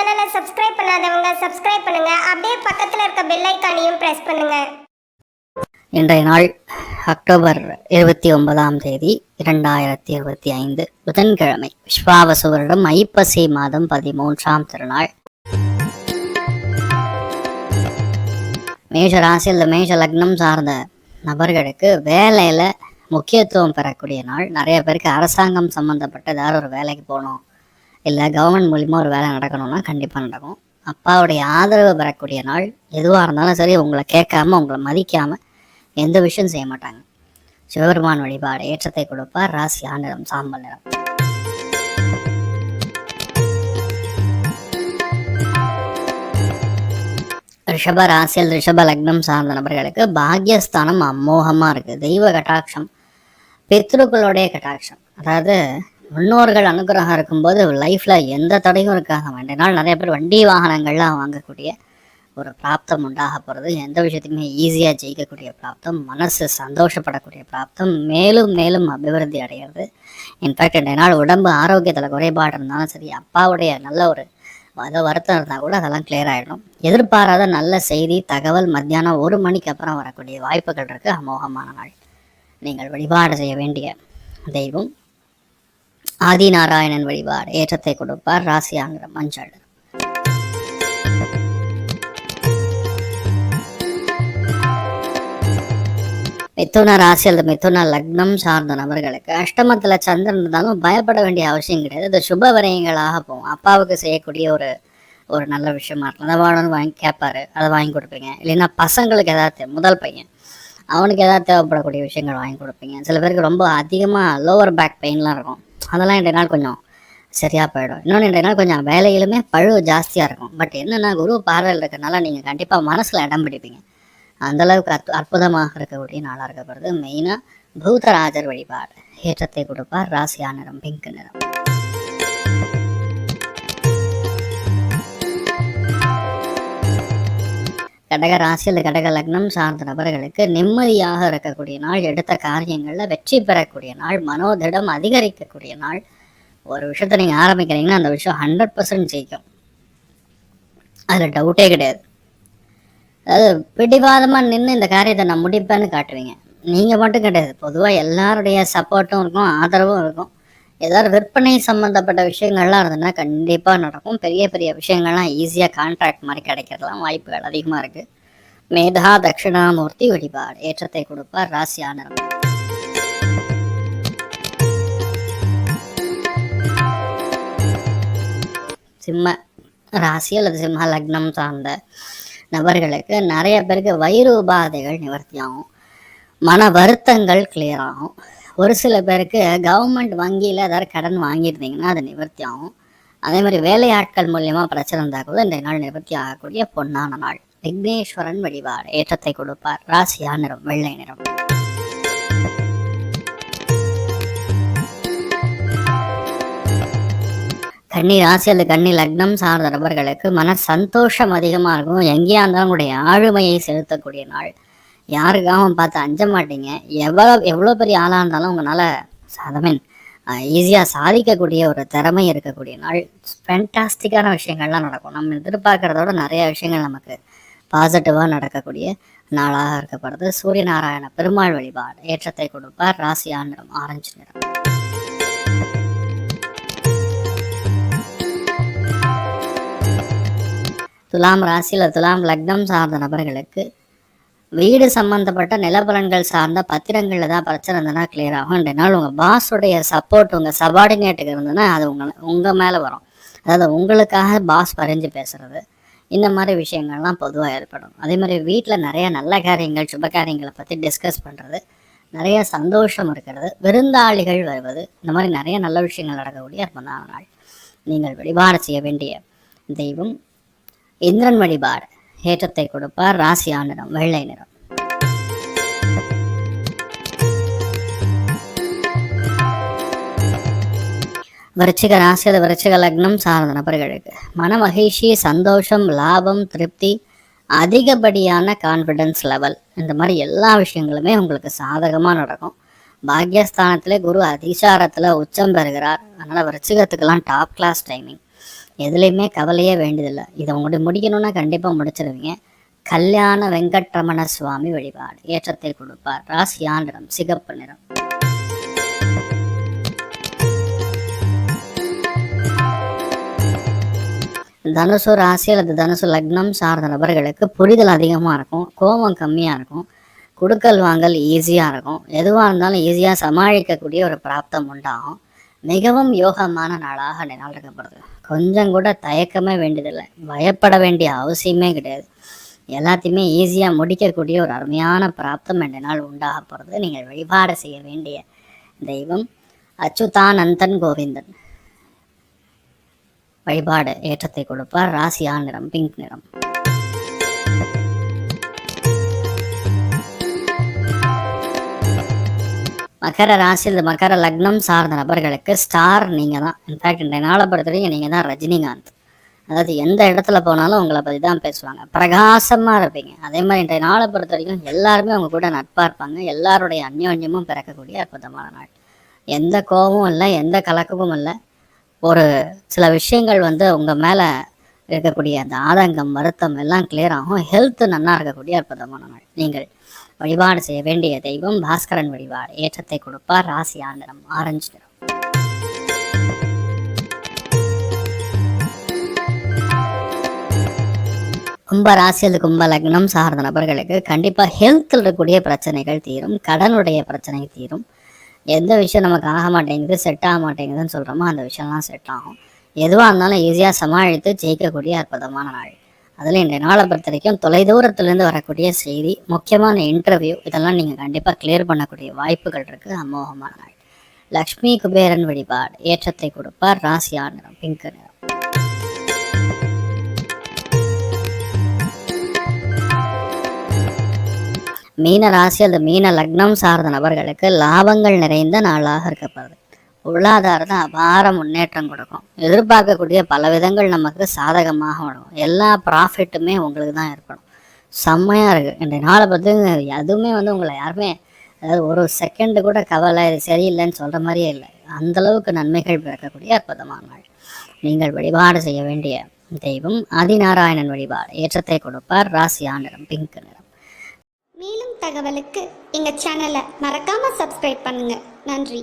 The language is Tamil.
சேனலை சப்ஸ்கிரைப் பண்ணாதவங்க சப்ஸ்கிரைப் பண்ணுங்க. அப்படியே பக்கத்தில் இருக்க பெல் ஐக்கானையும் பிரஸ் பண்ணுங்க. இன்றைய நாள் அக்டோபர் இருபத்தி ஒன்பதாம் தேதி இரண்டாயிரத்தி இருபத்தி ஐந்து புதன்கிழமை. விஸ்வாவசு வருடம் ஐப்பசி மாதம் பதிமூன்றாம் திருநாள். மேஷ ராசியில் மேஷ லக்னம் சார்ந்த நபர்களுக்கு வேலையில் முக்கியத்துவம் பெறக்கூடிய நாள். நிறைய பேருக்கு அரசாங்கம் சம்மந்தப்பட்ட ஏதாவது ஒரு வேலைக்கு போகணும். இல்லை கவர்மெண்ட் மூலிமா ஒரு வேலை நடக்கணும்னா கண்டிப்பாக நடக்கும். அப்பாவுடைய ஆதரவு பெறக்கூடிய நாள் எதுவாக இருந்தாலும் சரி உங்களை கேட்காம உங்களை மதிக்காமல் எந்த விஷயம் செய்ய மாட்டாங்க. சிவபெருமான் வழிபாடு ஏற்றத்தை கொடுப்பார். ராசி ஆண்டிடம் சாம்பல் நிறம். ரிஷப ராசியில் ரிஷப லக்னம் சார்ந்த நபர்களுக்கு பாக்யஸ்தானம் அமோகமாக இருக்குது தெய்வ கட்டாட்சம் பித்ருக்களுடைய கட்டாட்சம். அதாவது முன்னோர்கள் அனுகிரகம் இருக்கும்போது லைஃப்பில் எந்த தடையும் இருக்காக வேண்டிய நாள் நிறைய பேர் வண்டி வாகனங்கள்லாம் வாங்கக்கூடிய ஒரு பிராப்தம் உண்டாக போகிறது எந்த விஷயத்தையுமே ஈஸியாக ஜெயிக்கக்கூடிய பிராப்தம் மனசு சந்தோஷப்படக்கூடிய பிராப்தம் மேலும் மேலும் அபிவிருத்தி அடைகிறது இன்ஃபேக்ட் ரெண்டு நாள் உடம்பு ஆரோக்கியத்தில் குறைபாடு இருந்தாலும் சரி அப்பாவுடைய நல்ல ஒரு மத வருத்தம் இருந்தால் கூட அதெல்லாம் கிளியர் ஆகிடும் எதிர்பாராத நல்ல செய்தி தகவல் மத்தியானம் ஒரு மணிக்கு அப்புறம் வரக்கூடிய வாய்ப்புகள் இருக்குது அமோகமான நாள். நீங்கள் வழிபாடு செய்ய வேண்டிய தெய்வம். ஆதிநாராயணன் வழிபாடு. ஏற்றத்தை கொடுப்பார் ராசியாங்கிற மஞ்சள். மிதுன ராசி அல்லது மிதுன லக்னம் சார்ந்த நபர்களுக்கு அஷ்டமத்துல சந்திரன் இருந்தாலும் பயப்பட வேண்டிய அவசியம் கிடையாது. இது சுப விரயங்களாக போகும். அப்பாவுக்கு செய்யக்கூடிய ஒரு ஒரு நல்ல விஷயமா இருக்கும் அதை வேணும்னு வாங்கி கேட்பாரு. அதை வாங்கி கொடுப்பீங்க. இல்லைன்னா பசங்களுக்கு ஏதாவது முதல் பையன் அவனுக்கு ஏதாவது தேவைப்படக்கூடிய விஷயங்கள் வாங்கி கொடுப்பீங்க. சில பேருக்கு ரொம்ப அதிகமாக லோவர் பேக் பெயின்லாம் இருக்கும். அதெல்லாம் இன்றைய நாள் கொஞ்சம் சரியாக போயிடும். இன்னொன்று இன்றைய நாள் கொஞ்சம் வேலையிலுமே பழு ஜாஸ்தியாக இருக்கும். பட் என்னென்னா குரு பார்வையில் இருக்கிறதுனால நீங்கள் கண்டிப்பாக மனசில் இடம் பிடிப்பீங்க. அந்த அளவுக்கு அற்பு அற்புதமாக இருக்கக்கூடிய நாளாக இருக்கப்படுது மெயினாக பூதராஜர் வழிபாடு. ஏற்றத்தை கொடுப்பார். ராசியா நிறம் பிங்க் நிறம். கடக ராசி அல்லது கடக லக்னம் சார்ந்த நபர்களுக்கு நிம்மதியாக இருக்கக்கூடிய நாள் எடுத்த காரியங்களில் வெற்றி பெறக்கூடிய நாள் மனோதிடம் அதிகரிக்கக்கூடிய நாள். ஒரு விஷயத்தை நீங்கள் ஆரம்பிக்கிறீங்கன்னா அந்த விஷயம் ஹண்ட்ரட் பர்சன்ட் ஜெயிக்கும். அதில் டவுட்டே கிடையாது. அதாவது பிடிவாதமாக நின்று இந்த காரியத்தை நான் முடிப்பேன்னு காட்டுவீங்க. நீங்கள் மட்டும் கிடையாது. பொதுவாக எல்லாருடைய சப்போர்ட்டும் இருக்கும் ஆதரவும் இருக்கும். ஏதாவது விற்பனை சம்மந்தப்பட்ட விஷயங்கள்லாம் இருந்ததுன்னா கண்டிப்பாக நடக்கும். பெரிய பெரிய விஷயங்கள்லாம் ஈஸியாக கான்ட்ராக்ட் மாதிரி கிடைக்கிறதுலாம் வாய்ப்புகள் அதிகமாக இருக்குது மேதா தட்சிணாமூர்த்தி வழிபாடு ஏற்றத்தை கொடுப்பார் ராசியானர் சிம்ம ராசி அல்லது சிம்ம லக்னம் சார்ந்த நபர்களுக்கு நிறைய பேருக்கு வயிறு உபாதைகள் நிவர்த்தியாகும் மன வருத்தங்கள் கிளியர் ஆகும். ஒரு சில பேருக்கு கவர்மெண்ட் வங்கியில் ஏதாவது கடன் வாங்கியிருந்தீங்கன்னா அது நிவர்த்தி ஆகும். அதே மாதிரி வேலையாட்கள் மூலியமா பிரச்சனை இருந்தால் கூட இந்த நாள் நிவர்த்தி ஆகக்கூடிய பொன்னான நாள். விக்னேஸ்வரன் வழிபாடு ஏற்றத்தை கொடுப்பார். ராசியா நிறம் வெள்ளை நிறம். கன்னி ராசி அல்லது கன்னி லக்னம் சார்ந்த நபர்களுக்கு மன சந்தோஷம் அதிகமாக இருக்கும். எங்கேயா இருந்தாலும் உங்களுடைய ஆளுமையை செலுத்தக்கூடிய நாள். யாருக்காகவும் பார்த்து அஞ்ச மாட்டீங்க. எவ்வளோ எவ்வளோ பெரிய ஆளாக இருந்தாலும் உங்களால் ஐ மீன் ஈஸியாக சாதிக்கக்கூடிய ஒரு திறமை இருக்கக்கூடிய நாள். ஃபேண்டாஸ்டிக்கான விஷயங்கள்லாம் நடக்கும். நம்ம எதிர்பார்க்குறதோட நிறைய விஷயங்கள் நமக்கு பாசிட்டிவாக நடக்கக்கூடிய நாளாக இருக்கப்படுது. சூரிய நாராயண பெருமாள் வழிபாடு ஏற்றத்தை கொடுப்பார். ராசியா நிறம் ஆரஞ்சு நிறம். துலாம் ராசியில் துலாம் லக்னம் சார்ந்த நபர்களுக்கு வீடு சம்பந்தப்பட்ட நிலப்பலன்கள் சார்ந்த பத்திரங்களில் தான் பிரச்சனை இருந்ததுன்னா கிளியர் ஆகும். ரெண்டு நாள் உங்கள் பாஸுடைய சப்போர்ட் உங்கள் சபார்டினேட்டுக்கு இருந்ததுன்னா அது உங்களை உங்கள் மேலே வரும். அதாவது உங்களுக்காக பாஸ் வரைஞ்சு பேசுறது. இந்த மாதிரி விஷயங்கள்லாம் பொதுவாக ஏற்படும். அதே மாதிரி வீட்டில் நிறைய நல்ல காரியங்கள் சுப காரியங்களை பற்றி டிஸ்கஸ் பண்ணுறது நிறைய சந்தோஷம் இருக்கிறது. விருந்தாளிகள் வருவது. இந்த மாதிரி நிறைய நல்ல விஷயங்கள் நடக்கக்கூடிய அற்புதமான நாள். நீங்கள் வழிபாடு செய்ய வேண்டிய தெய்வம் இந்திரன் வழிபாடு. ஏற்றத்தை கொடுப்பார் ராசியா வெள்ளை நிறம் விருச்சிக ராசி அது விருச்சிக லக்னம் சார்ந்த நபர்களுக்கு மன மகிழ்ச்சி சந்தோஷம் லாபம் திருப்தி அதிகப்படியான கான்ஃபிடன்ஸ் லெவல் இந்த மாதிரி எல்லா விஷயங்களுமே உங்களுக்கு சாதகமாக நடக்கும். பாக்யஸ்தானத்திலே குரு அதிசாரத்தில் உச்சம் பெறுகிறார். அதனால் விருச்சிகத்துக்கெல்லாம் டாப் கிளாஸ் டைமிங் எதுலேயுமே கவலையே வேண்டியதில்லை. இதை உங்களுக்கு முடிக்கணும்னா கண்டிப்பாக முடிச்சிருவீங்க. கல்யாண வெங்கட்ரமண சுவாமி வழிபாடு. ஏற்றத்தை கொடுப்பார். ராசியான் நிறம் சிகப்பு நிறம். தனுசு ராசி அல்லது தனுசு லக்னம் சார்ந்த நபர்களுக்கு புரிதல் அதிகமாக இருக்கும். கோபம் கம்மியாக இருக்கும். கொடுக்கல் வாங்கல் ஈஸியாக இருக்கும். எதுவாக இருந்தாலும் ஈஸியாக சமாளிக்கக்கூடிய ஒரு பிராப்தம் உண்டாகும். மிகவும் யோகமான நாளாக இந்த நாள் இருக்கப்படுது கொஞ்சம் கூட தயக்கமே வேண்டியதில்லை. பயப்பட வேண்டிய அவசியமே கிடையாது. எல்லாத்தையுமே ஈஸியாக முடிக்கக்கூடிய ஒரு அருமையான பிராப்தம் என்ற நாள் உண்டாக போகிறது நீங்கள் வழிபாடு செய்ய வேண்டிய தெய்வம் அச்சுதானந்தன் கோவிந்தன். வழிபாடு ஏற்றத்தை கொடுப்பார். ராசியா நிறம் பிங்க் நிறம். மகர ராசி இந்த மகர லக்னம் சார்ந்த நபர்களுக்கு ஸ்டார் நீங்கள் தான் இன்ஃபேக்ட் இந்த நாளை பொறுத்த வரைக்கும் நீங்கள் தான் ரஜினிகாந்த். அதாவது எந்த இடத்துல போனாலும் உங்களை பற்றி தான் பேசுவாங்க. பிரகாசமாக இருப்பீங்க. அதே மாதிரி இன்றைய நாளை பொறுத்த வரைக்கும் எல்லாருமே அவங்க கூட நட்பாக இருப்பாங்க. எல்லாருடைய அந்யோன்யமும் பிறக்கக்கூடிய அற்புதமான நாள். எந்த கோபமும் இல்லை எந்த கலக்கமும் இல்லை. ஒரு சில விஷயங்கள் வந்து உங்கள் மேலே இருக்கக்கூடிய அந்த ஆதங்கம் வருத்தம் எல்லாம் கிளியர் ஆகும். ஹெல்த் நல்லா இருக்கக்கூடிய அற்புதமான நாள். நீங்கள் வழிபாடு செய்ய வேண்டிய தெய்வம் பாஸ்கரன் வழிபாடு. ஏற்றத்தை கொடுப்பார். ராசி நிறம் ஆரஞ்சு நிறம். கும்ப ராசி அல்லது கும்ப லக்னம் சார்ந்த நபர்களுக்கு கண்டிப்பாக ஹெல்த்தில் இருக்கக்கூடிய பிரச்சனைகள் தீரும். கடனுடைய பிரச்சனை தீரும். எந்த விஷயம் நமக்கு ஆக மாட்டேங்குது செட் ஆக மாட்டேங்குதுன்னு சொல்கிறோமோ அந்த விஷயம்லாம் செட் ஆகும். எதுவாக இருந்தாலும் ஈஸியாக சமாளித்து ஜெயிக்கக்கூடிய அற்புதமான நாள். அதில் இன்றைய நாளை பொறுத்த வரைக்கும் தொலைதூரத்துலேருந்து வரக்கூடிய செய்தி முக்கியமான இன்டர்வியூ இதெல்லாம் நீங்கள் கண்டிப்பாக கிளியர் பண்ணக்கூடிய வாய்ப்புகள் இருக்குது அமோகமான நாள். லக்ஷ்மி குபேரன் வழிபாடு. ஏற்றத்தை கொடுப்பார் ராசியா நிறம் பிங்க் நிறம். மீன ராசி அல்லது மீன லக்னம் சார்ந்த நபர்களுக்கு லாபங்கள் நிறைந்த நாளாக இருக்கப்படுது பொருளாதாரத்தை அபார முன்னேற்றம் கொடுக்கும். எதிர்பார்க்கக்கூடிய பல விதங்கள் நமக்கு சாதகமாக வரும். எல்லா ப்ராஃபிட்டுமே உங்களுக்கு தான் ஏற்படும். செம்மையாக இருக்குது இன்றைய நாளை பற்றி எதுவுமே வந்து உங்களை யாருமே அதாவது ஒரு செகண்டு கூட கவலை இது சரியில்லைன்னு சொல்கிற மாதிரியே இல்லை. அந்தளவுக்கு நன்மைகள் பிறக்கக்கூடிய அற்புதமான நாள். நீங்கள் வழிபாடு செய்ய வேண்டிய தெய்வம் ஆதிநாராயணன் வழிபாடு. ஏற்றத்தை கொடுப்பார். ராசியா நிறம் பிங்க் நிறம். மேலும் தகவலுக்கு எங்கள் சேனலை மறக்காமல் சப்ஸ்கிரைப் பண்ணுங்கள் நன்றி.